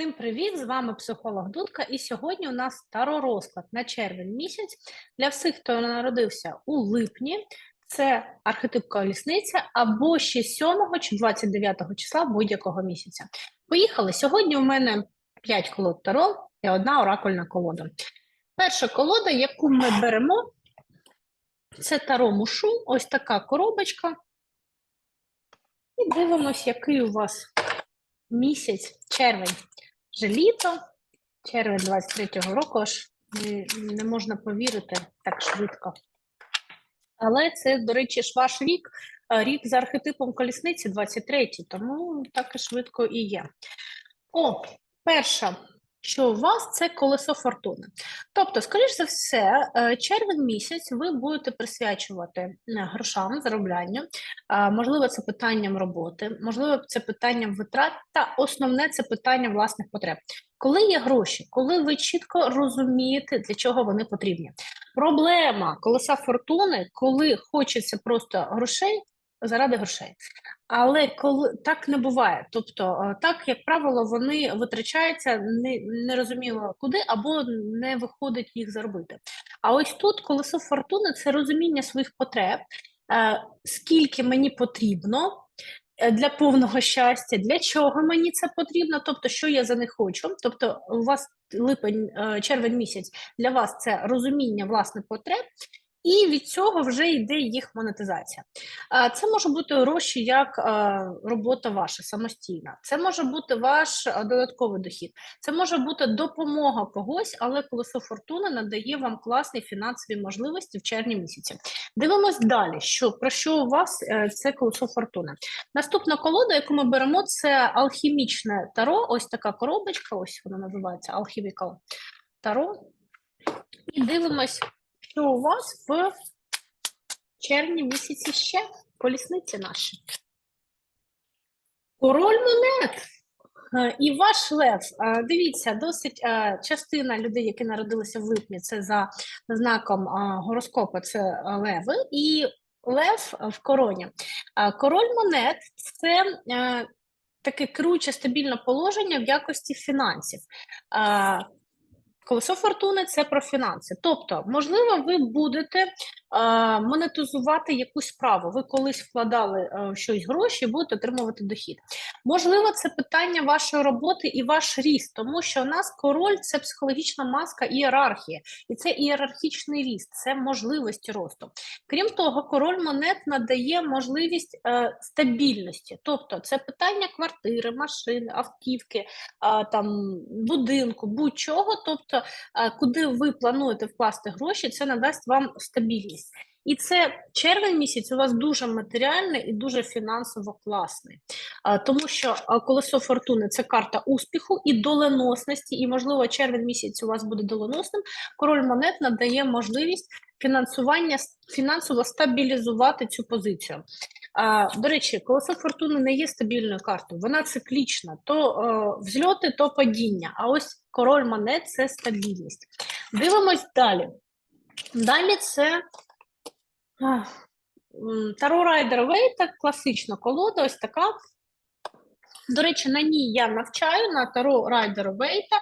Всім привіт! З вами психолог Дудка. І сьогодні у нас таро розклад на червень місяць. Для всіх, хто народився у липні, це архетип колісниця або ще 7 чи 29 числа будь-якого місяця. Поїхали! Сьогодні у мене 5 колод таро і одна оракульна колода. Перша колода, яку ми беремо, це таро мушу, ось така коробочка. І дивимось, який у вас місяць, червень, вже літо, червень 23-го року, аж не, можна повірити так швидко. Але це, до речі, ж ваш рік, рік за архетипом колісниці 23-й, тому так і швидко і є. О, перша, що у вас це колесо фортуни. Тобто, скоріш за все, е, червень місяць ви будете присвячувати е, грошам, зароблянню. Можливо, це питанням роботи, можливо, це питанням витрат, та основне це питання власних потреб. Коли є гроші, коли ви чітко розумієте, для чого вони потрібні. Проблема колеса фортуни, коли хочеться просто грошей заради грошей. Але коли так не буває, тобто е, так, як правило, вони витрачаються не, нерозуміло куди, або не виходить їх заробити. А ось тут колесо фортуни це розуміння своїх потреб, е, скільки мені потрібно е, для повного щастя, для чого мені це потрібно, тобто, що я за них хочу. Тобто, у вас липень, червень місяць для вас це розуміння власних потреб. І від цього вже йде їх монетизація. Це може бути гроші як робота ваша самостійна, це може бути ваш додатковий дохід, це може бути допомога когось, але колесо фортуни надає вам класні фінансові можливості в червні місяці. Дивимось далі, що про що у вас е, це колесо фортуни. Наступна колода, яку ми беремо, це алхімічне таро. Ось така коробочка, ось вона називається Alchemical таро. І дивимось що у вас в червні місяці ще колісниці наші. Король монет. Е, І ваш лев, Е, дивіться, досить е, частина людей, які народилися в липні, це за знаком гороскопу, це леви, і лев в короні. Король монет це таке керуюче стабільне положення в якості фінансів. Колесо фортуни це про фінанси. Тобто, можливо, ви будете монетизувати якусь справу. Ви колись вкладали е, щось гроші будете отримувати дохід. Можливо, це питання вашої роботи і ваш ріст, тому що у нас король це психологічна маска ієрархії, і це ієрархічний ріст, це можливості росту. Крім того, король монет надає можливість е, стабільності, тобто це питання квартири, машини, автівки, а, там будинку, будь-чого. Тобто, куди ви плануєте вкласти гроші, це надасть вам стабільність. І це червень місяць у вас дуже матеріальний і дуже фінансово класний, тому що колесо фортуни це карта успіху і доленосності, і, можливо, червень місяць у вас буде доленосним. Король монет надає можливість фінансування фінансово стабілізувати цю позицію. До речі, колесо фортуни не є стабільною картою, вона циклічна, то е, взльоти, то падіння. А ось король монет це стабільність. Дивимось далі. Далі це Таро Райдер Вейта, класична колода, ось така. До речі, на ній я навчаю на Таро Райдер Вейта,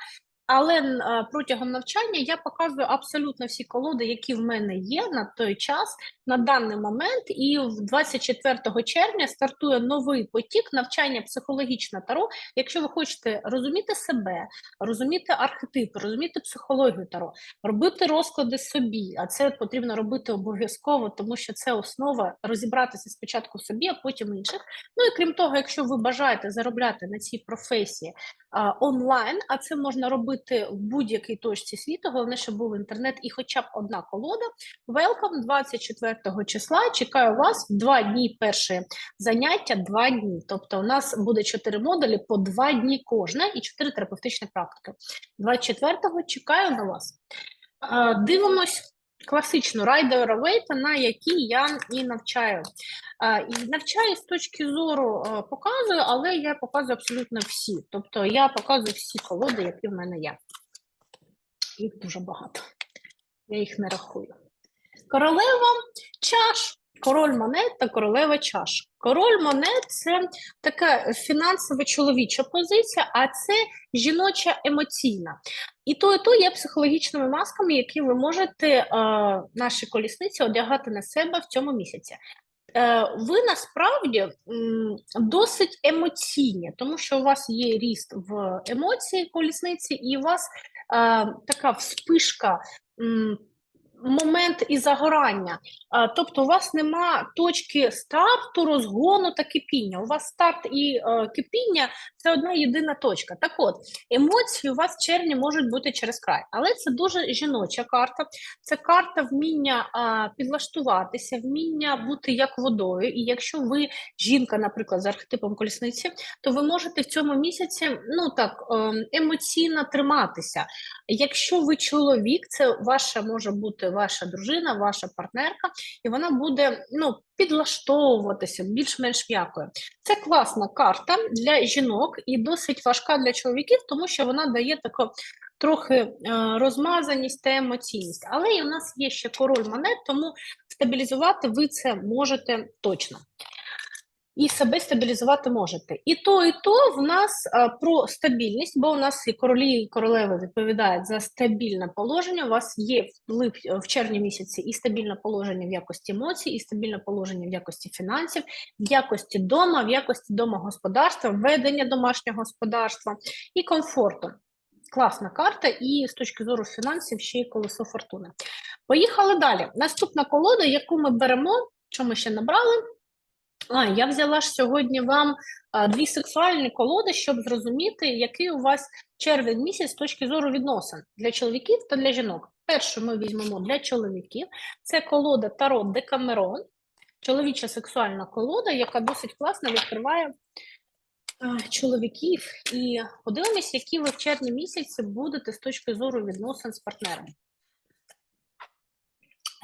але е, протягом навчання я показую абсолютно всі колоди, які в мене є на той час, на даний момент. І в 24 червня стартує новий потік навчання психологічне таро. Якщо ви хочете розуміти себе, розуміти архетипи, розуміти психологію таро, робити розклади собі, а це потрібно робити обов'язково, тому що це основа розібратися спочатку в собі, а потім інших. Ну і крім того, якщо ви бажаєте заробляти на цій професії а, онлайн, а це можна робити в будь-якій точці світу. Головне, щоб був інтернет і хоча б одна колода. Welcome 24 числа. Чекаю вас два дні. Перше заняття, два дні. Тобто, у нас буде чотири модулі по два дні кожне і чотири терапевтичні практики. 24-го чекаю на вас. Дивимось. Класичну райдера вейта, на якій я і навчаю. І навчаю з точки зору показую, але я показую абсолютно всі. Тобто я показую всі колоди, які в мене є. Їх дуже багато. Я їх не рахую. Королева чаш. Король монет та королева чаш. Король монет це така фінансова чоловіча позиція, а це жіноча емоційна. І то, і то є психологічними масками, які ви можете е, наші колісниці одягати на себе в цьому місяці. Е, ви насправді досить емоційні, тому що у вас є ріст в емоції колісниці, і у вас е, така вспишка. Момент і загорання, А, тобто у вас нема точки старту, розгону та кипіння. У вас старт і е, кипіння це одна єдина точка. Так от, емоції у вас в червні можуть бути через край, але це дуже жіноча карта. Це карта вміння а, підлаштуватися, вміння бути як водою. І якщо ви жінка, наприклад, з архетипом колісниці, то ви можете в цьому місяці ну так ем, емоційно триматися. Якщо ви чоловік, це ваша може бути ваша дружина, ваша партнерка, і вона буде ну, підлаштовуватися більш-менш м'якою. Це класна карта для жінок і досить важка для чоловіків, тому що вона дає таку трохи е, розмазаність та емоційність. Але і у нас є ще король монет, тому стабілізувати ви це можете точно і себе стабілізувати можете. І то, і то в нас а, про стабільність, бо у нас і королі і королеви відповідають за стабільне положення. У вас є в, лип, в червні місяці і стабільне положення в якості емоцій, і стабільне положення в якості фінансів, в якості дома, в якості домогосподарства, ведення домашнього господарства і комфорту. Класна карта, і з точки зору фінансів ще й колесо фортуни. Поїхали далі. Наступна колода, яку ми беремо, що ми ще набрали. А, я взяла ж сьогодні вам а, дві сексуальні колоди, щоб зрозуміти, який у вас червень місяць з точки зору відносин для чоловіків та для жінок. Першу ми візьмемо для чоловіків. Це колода Таро Декамерон, чоловіча сексуальна колода, яка досить класно відкриває а, чоловіків. І подивимось, які ви в червні місяці будете з точки зору відносин з партнером.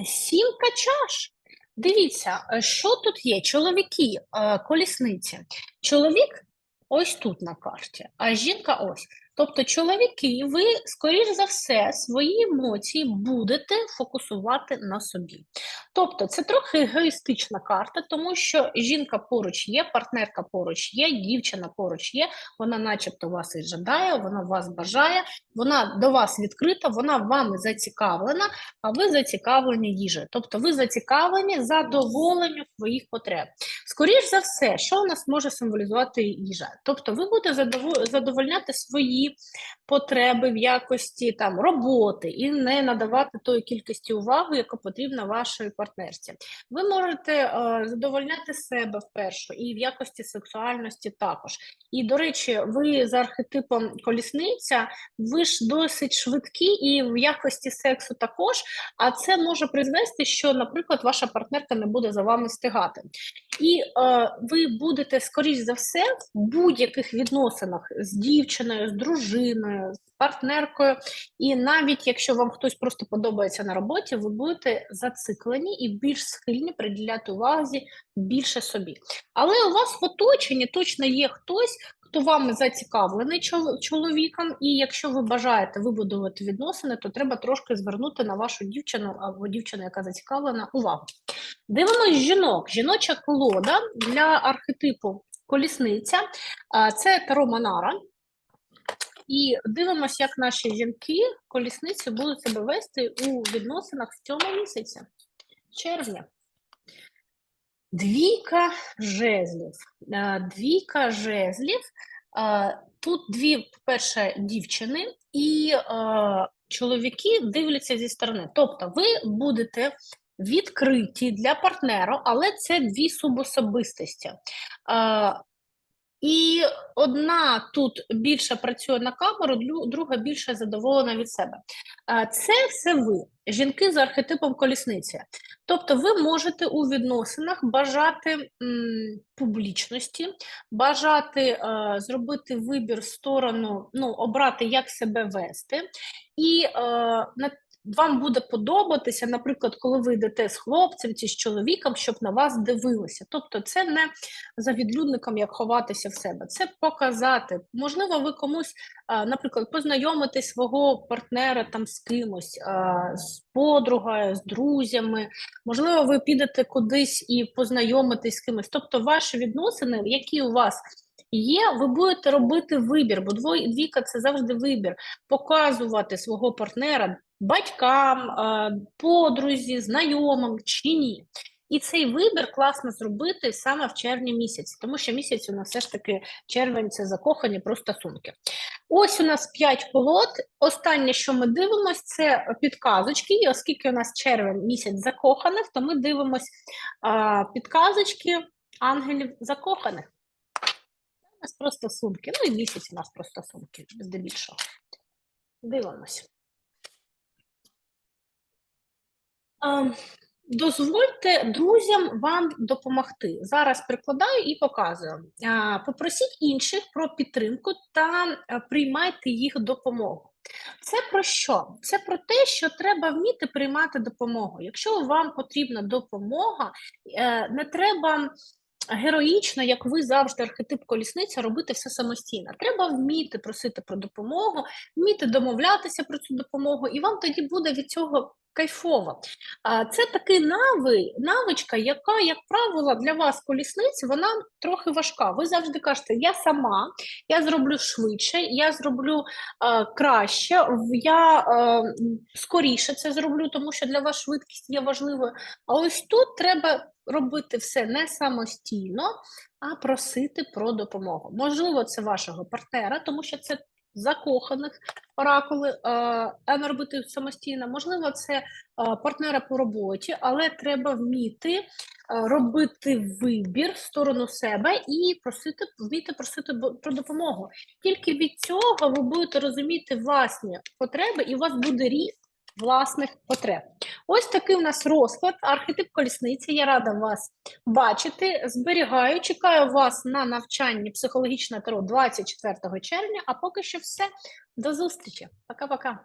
Сімка чаш. Дивіться, е, що тут є? Чоловіки, е, колісниці. Чоловік ось тут на карті, а жінка ось. Тобто, чоловіки, ви, скоріш за все, свої емоції будете фокусувати на собі. Тобто, це трохи егоїстична карта, тому що жінка поруч є, партнерка поруч є, дівчина поруч є, вона, начебто, вас і жадає, вона вас бажає, вона до вас відкрита, вона вами зацікавлена, а ви зацікавлені їжею. Тобто, ви зацікавлені задоволенню своїх потреб. Скоріш за все, що у нас може символізувати їжа? Тобто, ви будете задовольняти свої потреби в якості там роботи і не надавати тої кількості уваги, яка потрібна вашій партнерці. Ви можете е, задовольняти себе вперше і в якості сексуальності також. І, до речі, ви за архетипом колісниця, ви ж досить швидкі і в якості сексу також. А це може призвести, що, наприклад, ваша партнерка не буде за вами стигати. І е, ви будете, скоріш за все, в будь-яких відносинах з дівчиною, з дружиною, з партнеркою. І навіть якщо вам хтось просто подобається на роботі, ви будете зациклені і більш схильні приділяти увазі більше собі. Але у вас в оточенні точно є хтось, хто вами зацікавлений чоловіком, і якщо ви бажаєте вибудувати відносини, то треба трошки звернути на вашу дівчину або дівчину, яка зацікавлена, увагу. Дивимось жінок. Жіноча колода для архетипу колісниця це Таро Манара. І дивимося, як наші жінки колісниці будуть себе вести у відносинах в цьому місяці, червня. Двійка жезлів. Двійка жезлів. Тут дві, по-перше, дівчини і чоловіки дивляться зі сторони. Тобто, ви будете відкриті для партнера, але це дві субособистості. І одна тут більше працює на камеру, друга більше задоволена від себе. Це все ви, жінки з архетипом колісниці. Тобто, ви можете у відносинах бажати м, публічності, бажати е, зробити вибір в сторону, ну, обрати, як себе вести, і е, на вам буде подобатися, наприклад, коли ви йдете з хлопцем чи з чоловіком, щоб на вас дивилися. Тобто, це не за відлюдником, як ховатися в себе, це показати. Можливо, ви комусь, наприклад, познайомите свого партнера там з кимось, з подругою, з друзями. Можливо, ви підете кудись і познайомитесь з кимось. Тобто, ваші відносини, які у вас є, ви будете робити вибір, бо двійка це завжди вибір. Показувати свого партнера батькам, е, подрузі, знайомим чи ні. І цей вибір класно зробити саме в червні місяці, тому що місяць у нас все ж таки червень це закохані про стосунки. Ось у нас 5 колод. Останнє, що ми дивимося, це підказочки. І оскільки у нас червень місяць закоханих, то ми дивимось а, підказочки ангелів закоханих. У нас про стосунки. Ну і місяць у нас про стосунки, здебільшого. Дивимось. А, Дозвольте друзям вам допомогти. Зараз прикладаю і показую. Попросіть інших про підтримку та е, приймайте їх допомогу. Це про що? Це про те, що треба вміти приймати допомогу. Якщо вам потрібна допомога, е, не треба героїчно, як ви завжди, архетип колісниця, робити все самостійно. Треба вміти просити про допомогу, вміти домовлятися про цю допомогу, і вам тоді буде від цього кайфово. А це такий нави, навичка, яка, як правило, для вас колісниць, вона трохи важка. Ви завжди кажете, я сама, я зроблю швидше, я зроблю е, краще, я е, скоріше це зроблю, тому що для вас швидкість є важливою. А ось тут треба робити все не самостійно, а просити про допомогу. Можливо, це вашого партнера, тому що це закоханих оракули, е, а не робити самостійно. Можливо, це е, партнера по роботі, але треба вміти е, робити вибір в сторону себе і просити вміти просити про допомогу. Тільки від цього ви будете розуміти власні потреби, і у вас буде ріст власних потреб. Ось такий у нас розклад, архетип колісниці. Я рада вас бачити. Зберігаю, чекаю вас на навчанні психологічне таро 24 червня. А поки що все. До зустрічі. Пока-пока.